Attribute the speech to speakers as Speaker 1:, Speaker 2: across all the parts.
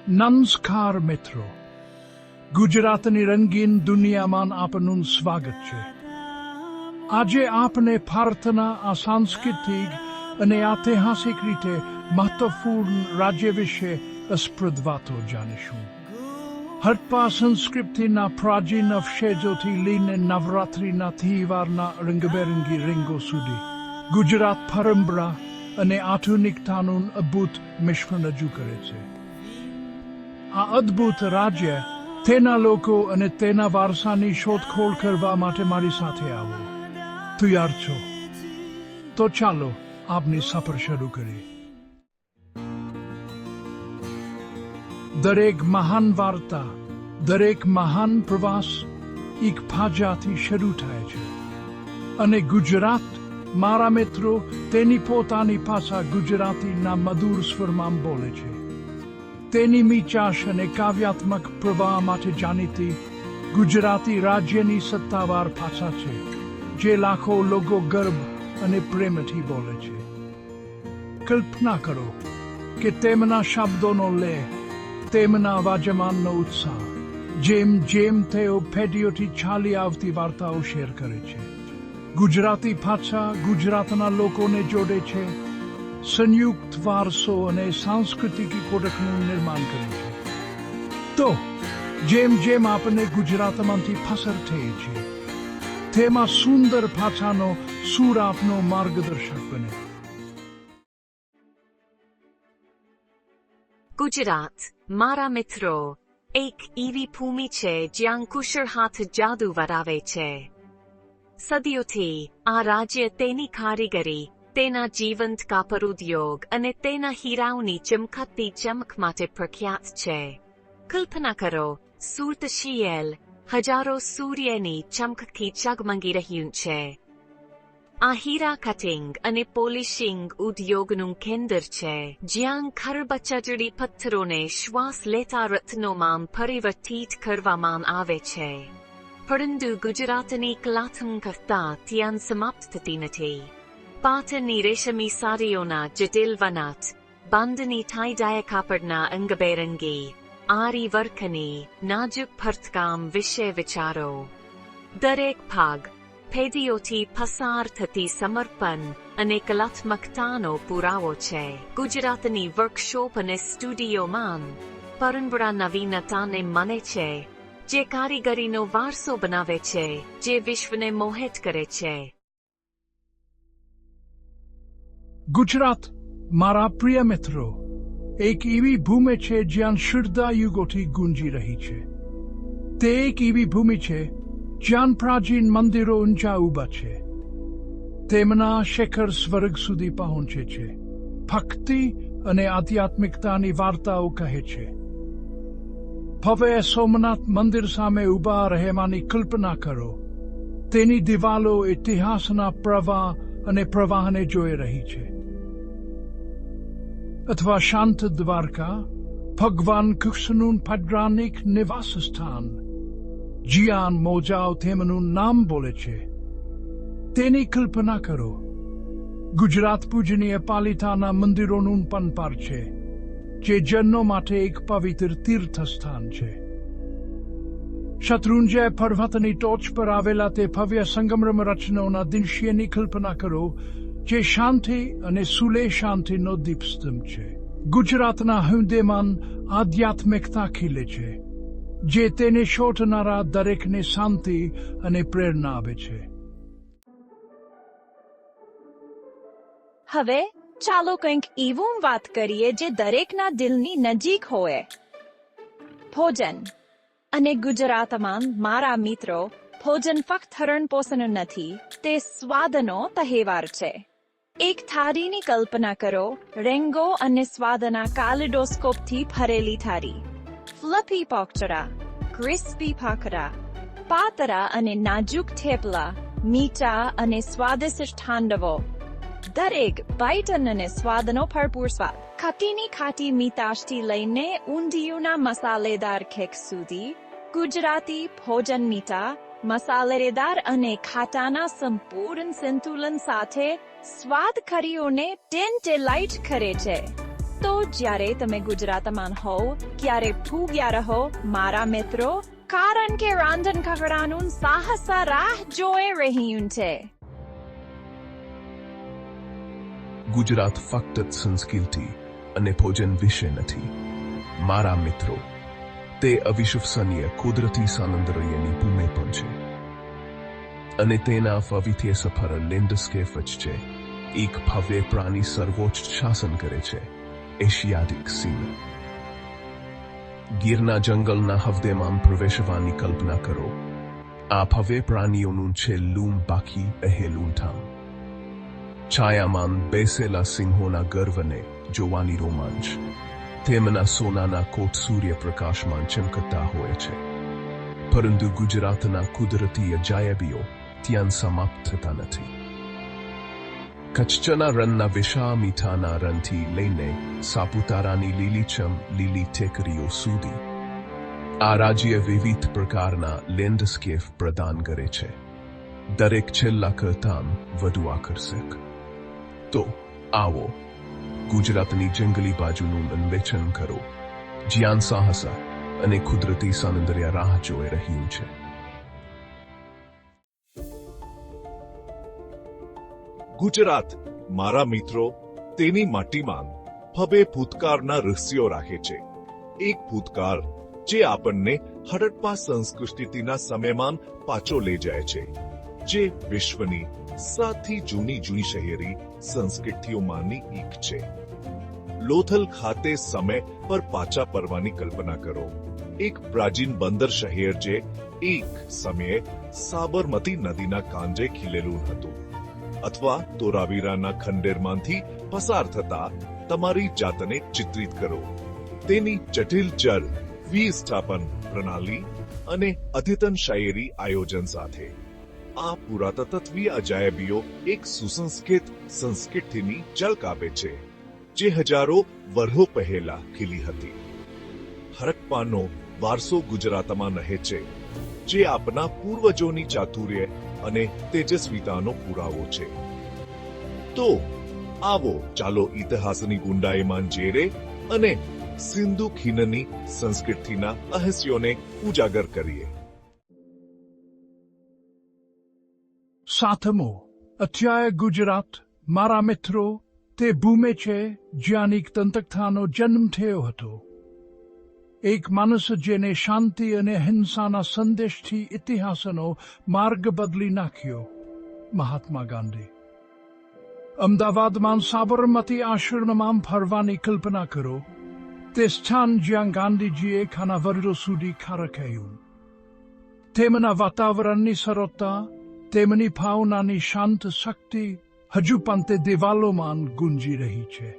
Speaker 1: નમસ્કાર મિત્રો ગુજરાતની રંગીન દુનિયામાં આપનું સ્વાગત છે આજે આપણે ભારતના આ સાંસ્કૃતિક અને ઐતિહાસિક રીતે મહત્વપૂર્ણ રાજ્ય વિશે અસ્પૃદ વાતો જાણીશું હડપ્પા સંસ્કૃતિના પ્રાચીન અવશેષોથી લઈને નવરાત્રિના તહેવારના રંગબેરંગી રંગો સુધી ગુજરાત પરંપરા અને આધુનિકતાનું અદ્ભુત મિશ્રણ રજૂ કરે છે આ અદ્ભુત રાજ્ય તેના લોકો અને તેના વારસાની શોધખોળ કરવા માટે મારી સાથે આવો. તૈયાર છો. તો ચાલો, આપની સફર શરૂ કરીએ. દરેક મહાન વાર્તા, દરેક મહાન પ્રવાસ એક ફાજાથી શરૂ થાય છે. અને ગુજરાત, મારા મિત્રો, તેની પોતાની ભાષા ગુજરાતીના મધુર સ્વરમાં બોલે છે. તેની મીચાશ અને કાવ્યાત્મક પ્રવાહ માટે જાણીતી ગુજરાતી રાજ્યની સત્તાવાર ભાષા છે, જે લાખો લોકો ગર્વ અને પ્રેમથી બોલે છે. કલ્પના કરો કે તેમના શબ્દોનો લે તેમના વાજમાનનો ઉત્સાહ, જેમ જેમ તેઓ પેઢીઓથી છાલી આવતી વાર્તાઓ શેર કરે છે. ગુજરાતી ભાષા ગુજરાતના લોકોને જોડે છે સંયુક્ત વારસો અને સાંસ્કૃતિક ઓળખનું નિર્માણ કર્યું છે તો જેમ જેમ આપણે ગુજરાતમાંથી પસાર થઈએ છીએ તેમાં સુંદર ભાષાનો સૂર આપનો માર્ગદર્શક બને
Speaker 2: ગુજરાત મારા મિત્રો એક એવી ભૂમિ છે જ્યાં કુશળ હાથ જાદુ વરાવે છે સદીઓથી આ રાજ્ય તેની કારીગરી તેના જીવંત કાપર ઉદ્યોગ અને તેના હીરાઓની ચમકતી ચમક માટે પ્રખ્યાત છે. કલ્પના કરો, સુરત શિયેલ, હજારો સૂર્યની ચમકથી ચગમગી રહ્યું છે. આ હીરા કટિંગ અને પોલિશિંગ ઉદ્યોગનું કેન્દ્ર છે, જ્યાં ખરબચડી પથ્થરોને શ્વાસ લેતા રત્નોમાં પરિવર્તિત કરવામાં આવે છે. પરંતુ ગુજરાતની કલાત્મકતા ત્યાં સમાપ્ત થતી નથી. પાટણની રેશમી સાડીઓના જટિલ વનાટ બાંધની ટાઈડાય કાપડના અંગબેરંગી આરી વર્કની નાજુક ભરતકામ વિશે વિચારો દરેક ભાગ પેઢીઓથી પસાર થતી સમર્પણ અને કલાત્મકતાનો પુરાવો છે ગુજરાતની વર્કશોપ અને સ્ટુડિયોમાં પરંપરા નવીનતાને માને છે જે કારીગરીનો વારસો બનાવે છે જે વિશ્વને મોહિત કરે છે
Speaker 1: ગુજરાત, મારા પ્રિય મિત્રો, એક એવી ભૂમિ છે જ્યાં શુદ્ધા યુગોથી ગુંજી રહી છે. તે એક એવી ભૂમિ છે જ્યાં પ્રાચીન મંદિરો ઊંચા ઊભા છે. તેમના શેખર સ્વર્ગ સુધી પહોંચે છે. ભક્તિ અને આધ્યાત્મિકતાની વાર્તાઓ કહે છે. ભવ્ય સોમનાથ મંદિર સામે ઊભા રહેવાની કલ્પના કરો. તેની દિવાલો ઇતિહાસના પ્રવાહ અને પ્રવાહને જોઈ રહી છે. અથવા શાંત દ્વારકા ભગવાન કૃષ્ણનું પૌરાણિક નિવાસ સ્થાન જિયાન મોજાઓ તેમનું નામ બોલે છે તેની કલ્પના કરો ગુજરાત પૂજનીય પાલિતાના મંદિરોનું પનપાર છે જે જન્નો માટે એક પવિત્ર તીર્થસ્થાન છે શત્રુંજય પર્વતની ટોચ પર આવેલા તે ભવ્ય સંગમરમ રચનાઓના દૃશ્યની કલ્પના કરો જે શાંતિ અને સુલે શાંતિનો દીપસ્તંભ છે. ગુજરાતના હૃદયમાં આધ્યાત્મિકતા ખીલે છે, જે તેને શોધનારા દરેકને શાંતિ અને પ્રેરણા આપે છે.
Speaker 3: હવે ચાલો કંઈક એવું વાત કરીએ જે દરેકના દિલની નજીક હોય. ભોજન. અને ગુજરાતમાં મારા મિત્રો, ભોજન ફક્ત હરણ પોષણ નથી, તે સ્વાદનો તહેવાર છે. એક થાળીની કલ્પના કરો. રેંગો અને સ્વાદના કાલિડોસ્કોપથી ભરેલી થાળી ફ્લફી પોકચરા ક્રિસ્પી ભાખરા, પાતરા અને નાજુક થેપલા, મીઠા અને સ્વાદિષ્ટ ઠાંડવો દરેક બાઇટન અને સ્વાદનો ભરપૂર સ્વાદ. ખાટીની ખાટી મીતાશથી લઈને ઊંધિયુંના મસાલેદાર ખેક સુધી, ગુજરાતી ભોજન મીઠા, મસાલેદાર અને ખાટાના સંપૂર્ણ સંતુલન સાથે સ્વાદ ખરીઓને ટેન ટેલાઇટ ખરે છે. તો જ્યારે તમે ગુજરાતમાં હોવ, ક્યારે ફૂગ્યા રહો, મારા મિત્રો, કારણ કે રાંધણ ખગડાનું સાહસ રાહ જોઈ રહ્યું છે.
Speaker 4: ગુજરાત ફક્ત સંસ્કૃતિ અને ભોજન વિશે નથી. મારા મિત્રો, તે અવિશ્વસનીય, કુદરતી સૌંદર્યની ભૂમિ પણ છે. અને તેના વૈવિધ્ય સફર લેન્ડસ્કેપ જ છે. એક ભવ્ય પ્રાણી સર્વોચ્ચ શાસન કરે છે. એશિયાટિક સિંહ ગીરના જંગલના હવદેમાં પ્રવેશવાની કલ્પના કરો. આ ભવ્ય પ્રાણીઓનું છેલ્લું બાકી રહેલું ઠામ. છાયામાં બેસેલા સિંહોના ગર્વને જોવાની રોમાંચ. તેમના સોનાના કોટ સૂર્યપ્રકાશમાં ચમકતા હોય છે. પરંતુ ગુજરાતના કુદરતી અજાયબીઓ ત્યાં સમાપ્ત થતા નથી કચ્છના રણના વિશા મીઠાના રણથી લઈને સાપુતારાની લીલીછમ લીલી ટેકરીઓ સુધી આ રાજ્ય વિવિધ પ્રકારના લેન્ડસ્કેપ પ્રદાન કરે છે દરેક છેલ્લા કરતાં વધુ આકર્ષક તો આવો ગુજરાતની જંગલી બાજુનું અન્વેષણ કરો જ્યાં સાહસ અને કુદરતી સૌંદર્ય રાહ જોઈ રહ્યું છે
Speaker 5: ગુજરાત, મારા મિત્રો, તેની માટીમાં ભવ્ય ભૂતકાળના રહસ્યો રાખે છે. એક ભૂતકાળ જે આપણને હડપ્પા સંસ્કૃતિના સમયમાં પાછો લઈ જાય છે, જે વિશ્વની સૌથી જૂની જૂની શહેરી સંસ્કૃતિઓમાંની એક છે. લોથલ ખાતે સમય પર પાછા પરવાની કલ્પના કરો. એક પ્રાચીન બંદર શહેર જે એક સમયે સાબરમતી નદીના કાંજે ખીલેલું હતું. અથવા તોરાવીરાના ખંડેરમાંથી પસાર થતા તમારી જાતને ચિત્રિત કરો. તેની જટિલ જળ, વિસ્થાપન પ્રણાલી અને અદ્યતન શાયરી આયોજન સાથે. આ પુરાતત્વીય અજાયબીઓ એક સુસંસ્કૃત સંસ્કૃતિની ઝલક આપે છે, જે હજારો વર્ષો પહેલા ખીલી હતી. હરપ્પાનો વારસો ગુજરાતમાં નહે છે, જે આપના પૂર્વજોની ચાતુર્ય અને તેજસ્વીતાનો પુરાવો છે. તો, આવો ચાલો ઇતિહાસની ગુંડાઈમાં જેરે અને સિંધુ ખીણની સંસ્કૃતિના રહસ્યોને ઉજાગર કરીએ.
Speaker 1: સાતમો અત્યારે ગુજરાત, મારા મિત્રો, તે ભૂમે છે જ્યાં એક તંતકથાનો જન્મ થયો હતો. એક માણસ જેને શાંતિ અને હિંસાના સંદેશથી ઇતિહાસનો માર્ગ બદલી નાખ્યો. મહાત્મા ગાંધી. અમદાવાદમાં સાબરમતી આશ્રમમાં ફરવાની કલ્પના કરો. તે સ્થાન જ્યાં ગાંધીજીએ ખાના વર્ષો સુધી ખારખાયું તેમના વાતાવરણની સરળતા, તેમની ભાવનાની શાંત શક્તિ હજુ પણ તે દિવાલોમાં ગુંજી રહી છે.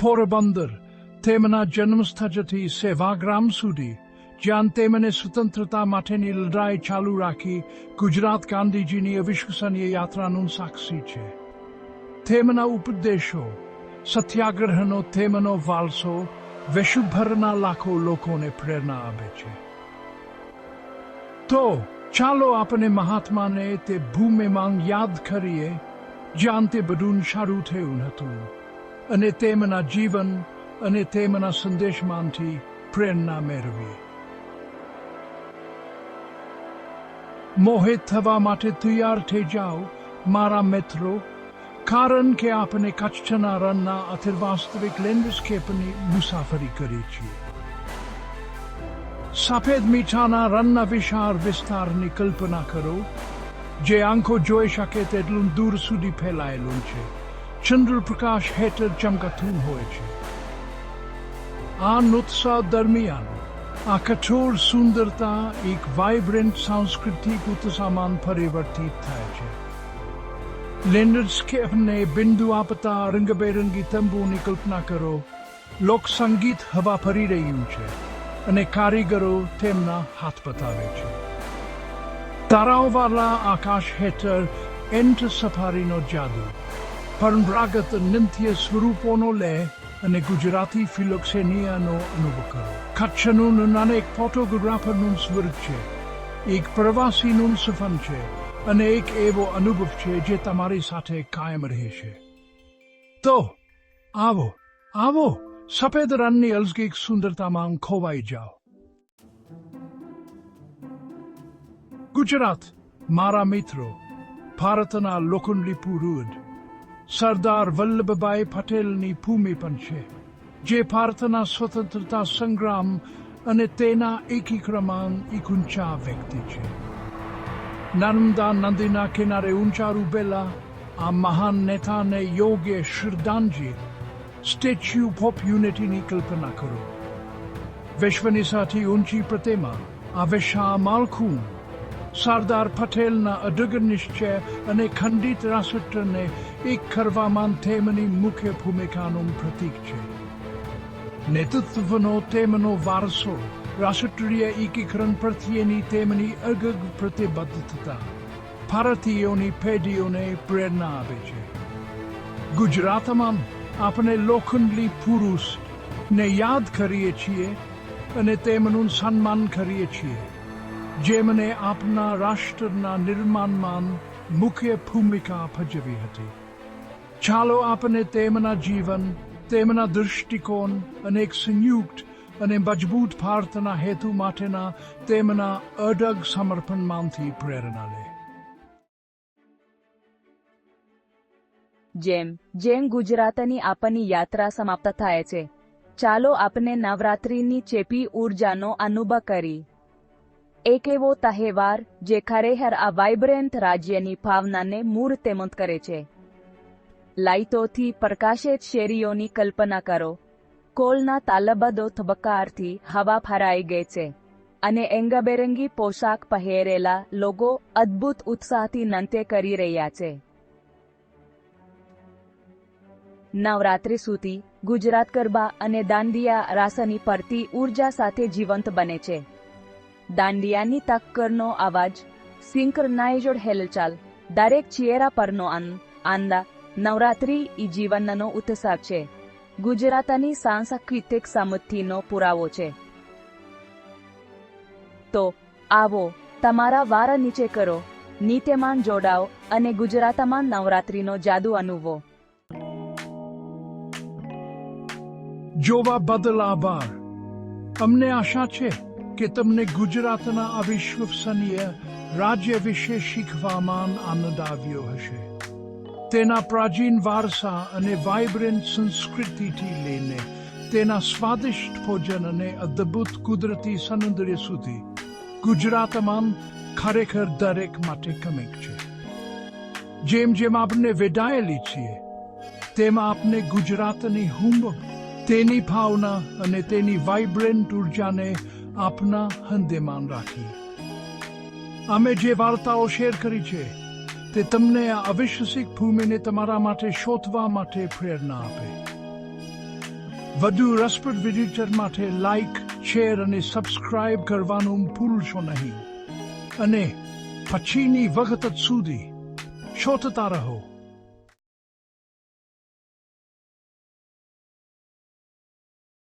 Speaker 1: પોરબંદર તેમના જન્મસ્થળથી સેવાગ્રામ સુધી જ્યાં તેમણે સ્વતંત્રતા માટેની લડાઈ ચાલુ રાખી ગુજરાત ગાંધીજીની અવિશ્વસનીય યાત્રાનું સાક્ષી છે તેમના ઉપદેશો સત્યાગ્રહનો તેમનો વાલસો વિશ્વભરના લાખો લોકોને પ્રેરણા આપે છે તો ચાલો આપણે મહાત્માને તે ભૂમિમાં યાદ કરીએ જ્યાં તે બધું સારું થયું હતું અને તેમના જીવન અને તેમના સંદેશમાંથી પ્રેરણા મેળવીએ. મોહિત થવા માટે તૈયાર થઈ જાઓ, મારા મિત્રો, કારણ કે આપણે કચ્છના રનના અતિ વાસ્તવિક લેન્ડસ્કેપની મુસાફરી કરી છીએ સફેદ મીઠાના રનના વિશાળ વિસ્તારની કલ્પના કરો, જે આંખો જોઈ શકે તેટલું દૂર સુધી ફેલાયેલું છે. ચંદ્રપ્રકાશ હેઠળ ચમકતું હોય છે. આ ઉત્સવ દરમિયાન આ કઠોર સુંદરતા એક વાઇબ્રન્ટ સાંસ્કૃતિક ઉત્સાહમાં પરિવર્તિત થાય છે. લેન્ડસ્કેપને બિંદુ આપતા રંગબેરંગી તંબુની કલ્પના કરો. લોક સંગીત હવા ફરી રહ્યું છે અને કારીગરો તેમના હાથ બતાવે છે. તારાઓવાળા આકાશ હેઠળ એન્ટ સફારીનો જાદુ. પરંપરાગત નૃત્ય સ્વરૂપોનો લે અને ગુજરાતી ફિલોક્સેનિયાનો અનુભવ કરો. કચ્છનું નાનેક ફોટોગ્રાફરનું સ્વર્ગ છે. એક પ્રવાસીનું સફન છે અને એક એવો અનુભવ છે જે તમારી સાથે કાયમ રહેશે. તો, આવો આવો, સફેદ રણની અલૌકિક સુંદરતામાં ખોવાઈ જાઓ. ગુજરાત, મારા મિત્રો, ભારતના લોખંડી પુરુષ સરદાર વલ્લભભાઈ પટેલની ભૂમિ પણ છે, જે ભારતના સ્વતંત્રતા સંગ્રામ અને તેના એકીકરણમાં એક ઊંચા વ્યક્તિ છે. નર્મદા નદીના કિનારે ઊંચા રૂપેલા આ મહાન નેતાને યોગ્ય શ્રદ્ધાંજલિ, સ્ટેચ્યુ ઓફ યુનિટીની કલ્પના કરો. વિશ્વની સાથે ઊંચી પ્રતિમા આ વિશાળ માળખું સરદાર પટેલના અડગ નિશ્ચય અને ખંડિત રાષ્ટ્રને એક કરવામાં તેમની મુખ્ય ભૂમિકાનું પ્રતીક છે નેતૃત્વનો તેમનો વારસો રાષ્ટ્રીય એકીકરણ પ્રત્યેની તેમની અગગ પ્રતિબદ્ધતા ભારતીયોની પેઢીઓને પ્રેરણા આપે છે ગુજરાતમાં આપણે લોખંડલી પુરુષને યાદ કરીએ છીએ અને તેમનું સન્માન કરીએ છીએ જેમને આપના રાષ્ટ્રના નિર્માણમાં મુખ્ય ભૂમિકા ભજવી હતી. ચાલો આપણે તેમના જીવન, તેમના દૃષ્ટિકોણ અને એક સંયુક્ત અને મજબૂત ભારતના હેતુ માટેના તેમના અડગ સમર્પણમાંથી પ્રેરણા લે.
Speaker 6: જેમ જેમ ગુજરાતની આપની યાત્રા સમાપ્ત થાય છે, ચાલો આપણે નવરાત્રિની ચેપી ઉર્જાનો અનુભવ કરી. એક એવો તહેવાર, જે ખરેખર આ વાઇબ્રન્ટ રાજ્યની ભાવનાને મૂર્તેમંત કરે છે. લાઇટોથી પ્રકાશિત શેરીઓની કલ્પના કરો. કોલના તાલબદો તબક્કારથી હવા ફરાઈ ગઈ છે અને એંગબેરંગી પોશાક પહેરેલા લોકો અદ્ભુત ઉત્સાહથી નંતે કરી રહ્યા છે. નવરાત્રિ સુધી ગુજરાત ગરબા અને દાંડિયા રાસની પરતી ઊર્જા સાથે જીવંત બને છે. દાંડિયાની તક્કરનો અવાજ સિંક્રનાઇઝડ હેલચાલ, દરેક ચિયેરા પરનો આંદા, નવરાત્રિ ઈ જીવનનો ઉત્સવ છે. ગુજરાતની સાંસ્કૃતિક સમૃદ્ધિનો પુરાવો છે. તો, આવો, તમારા વારા નીચે કરો નીતેમાન જોડાઓ અને ગુજરાતમાં નવરાત્રિનો જાદુ અનુભવો
Speaker 1: જોવા બદલ આભાર. અમને આશા છે કે તમને ગુજરાતના અવિશ્વસનીય રાજ્ય વિશે શીખવામાં આનંદ આવ્યો હશે. તેના પ્રાચીન વારસા અને વાઇબ્રન્ટ સંસ્કૃતિથી લઈને તેના સ્વાદિષ્ટ ભોજન અને અદ્ભુત કુદરતી સૌંદર્ય સુધી ગુજરાતમાં ખરેખર દરેક માટે કમેક છે. જેમ જેમ આપણે વેડાયેલી છીએ, તેમ આપણે ગુજરાતની હુંબ તેની ભાવના અને તેની વાઇબ્રન્ટ ઉર્જાને આપના હંદેમાન રાખી અમે જે વાર્તાઓ શેર કરી છે, તે તમને આ અવિશ્વસિક ભૂમિને તમારા માટે શોધવા માટે પ્રેરણા આપે. વધુ રસપ્રદ વિડિટર માટે લાઈક શેર અને સબસ્ક્રાઇબ કરવાનું ભૂલશો નહીં. અને પછીની વખત સુધી શોધતા રહો.